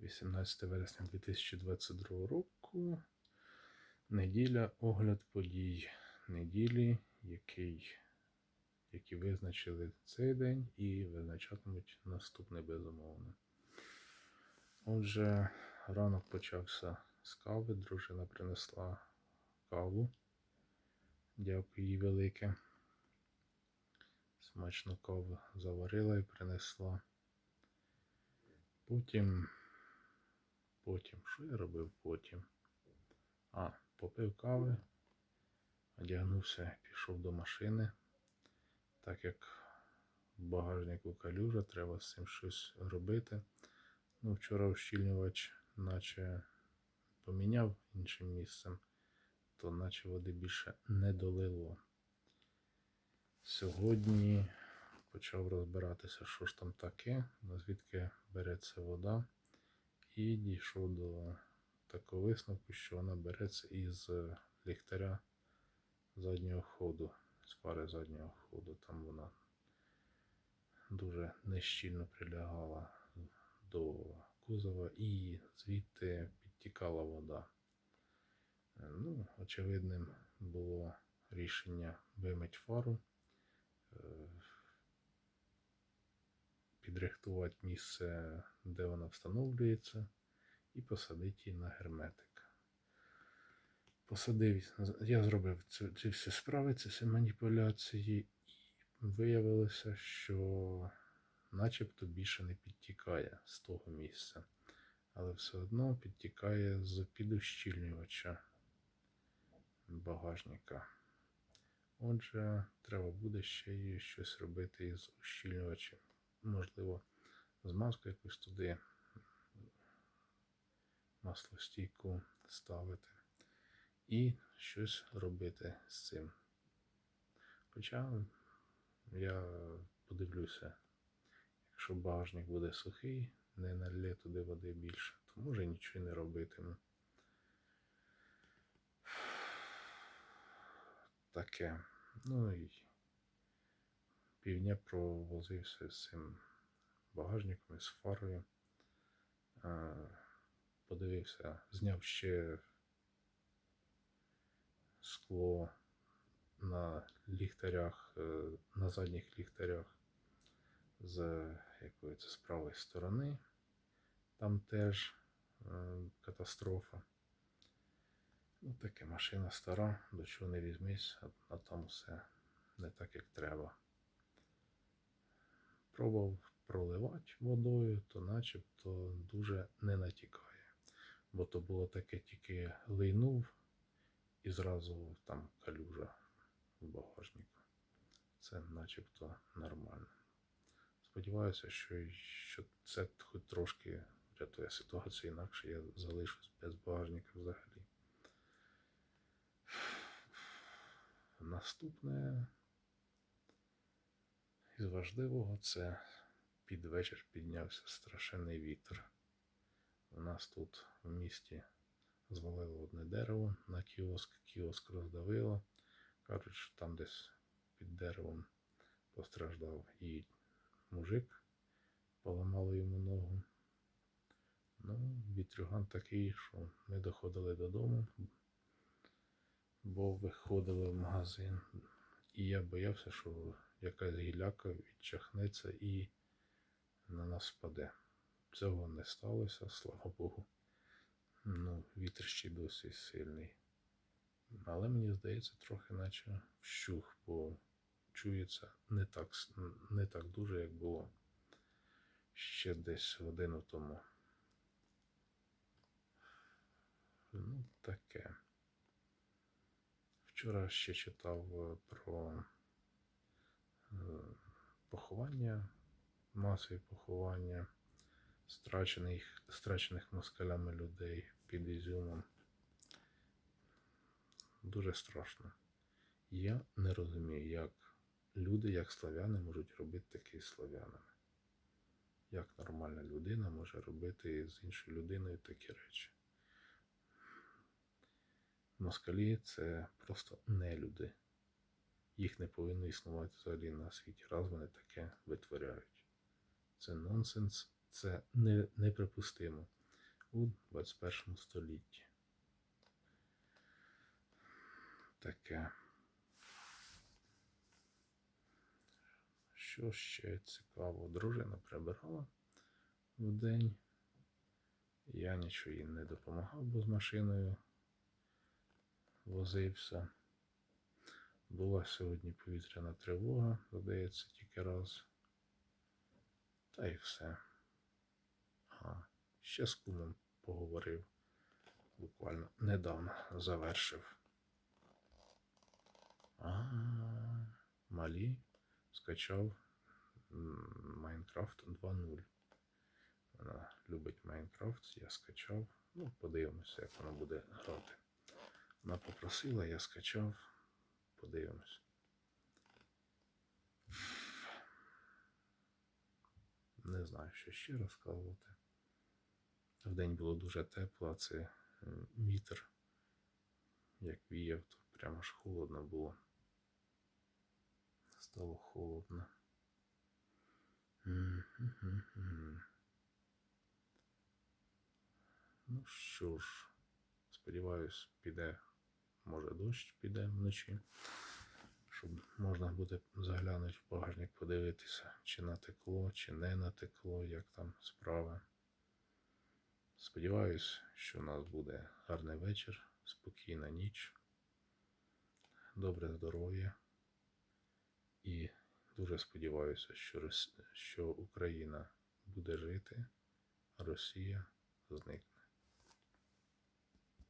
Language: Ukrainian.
18 вересня 2022 року. Неділя огляд подій неділі, який, які визначили цей день і визначатимуть наступний безумовно. Отже, ранок почався з кави. Дружина принесла каву. Дякую їй велике. Смачну каву заварила і принесла. Потім, потім, що я робив потім? А, попив кави, одягнувся, пішов до машини. Так як в багажнику калюжа, треба з цим щось робити. Ну, вчора ущільнювач наче поміняв іншим місцем, то наче води більше не долило. Сьогодні почав розбиратися, що ж там таке, звідки береться вода, і дійшов до такого висновку, що вона береться із ліхтаря заднього ходу, з фари заднього ходу. Там вона дуже нещільно прилягала до кузова і звідти підтікала вода. Е, Ну, очевидним було рішення вимить фару, е, підрихтувати місце, де вона встановлюється, і посадити її на герметик. Посадив, я зробив ці, ці всі справи, ці всі маніпуляції, і виявилося, що начебто більше не підтікає з того місця, але все одно підтікає з підущільнювача багажника. Отже, треба буде ще й щось робити із ущільнювачем. Можливо, змазку якусь туди маслостійку ставити і щось робити з цим. Хоча я подивлюся, якщо багажник буде сухий, не налє туди води більше, то може нічого не робитиму. Таке. Ну і півдня провозився з цим багажником із фарою. Подивився, зняв ще скло на ліхтарях, е, на задніх ліхтарях з якої це з правої сторони. Там теж е, катастрофа. Ну, таке машина стара, до чого не візьмись, а там все не так, як треба. Пробував проливати водою, то начебто дуже не натікає. Бо то було таке тільки лийнув і зразу там калюжа в багажнику. Це начебто нормально. Сподіваюся, що, що це хоч трошки врятує ситуацію, інакше я залишусь без багажника взагалі. Наступне із важливого це під вечір піднявся страшенний вітер. У нас тут в місті звалило одне дерево на кіоск, кіоск роздавило. Кажуть, що там десь під деревом постраждав і мужик, поламало йому ногу. Ну, вітрюган такий, що ми доходили додому, бо виходили в магазин. І я боявся, що якась гіляка відчахнеться і на нас впаде. Цього не сталося, слава Богу. Ну, вітер ще досі сильний. Але мені здається, трохи наче вщух, бо чується не так, не так дуже, як було ще десь годину тому. Ну, таке. Вчора ще читав е, про поховання, масові поховання страчених, страчених москалями людей під Ізюмом. Дуже страшно. Я не розумію, як люди, як славяни, можуть робити таке з славянами. Як нормальна людина може робити з іншою людиною такі речі. Москалі це просто не люди. Їх не повинно існувати взагалі на світі. Раз вони таке витворяють. Це нонсенс, це не, неприпустимо. у 21 столітті. Таке. Що ще цікаво? Дружина прибирала в день. Я нічого їй не допомагав, бо з машиною возився. Була сьогодні повітряна тривога, здається, тільки раз. Та й все. А, ще з кумом поговорив. Буквально недавно завершив. А, малі скачав Майнкрафт 2.0. Вона любить Майнкрафт, я скачав. Ну, подивимося, як воно буде грати. Вона попросила, я скачав. Подивимось. Не знаю, що ще розказувати. Вдень було дуже тепло, а це вітер. Як віяв, то прямо ж холодно було. Стало холодно. Ну що ж, сподіваюсь, піде, може дощ піде вночі, щоб можна буде заглянути в багажник, подивитися, чи натекло, чи не натекло, як там справи. Сподіваюсь, що у нас буде гарний вечір, спокійна ніч, добре здоров'я. І дуже сподіваюся, що, Рос- що Україна буде жити, а Росія зникне.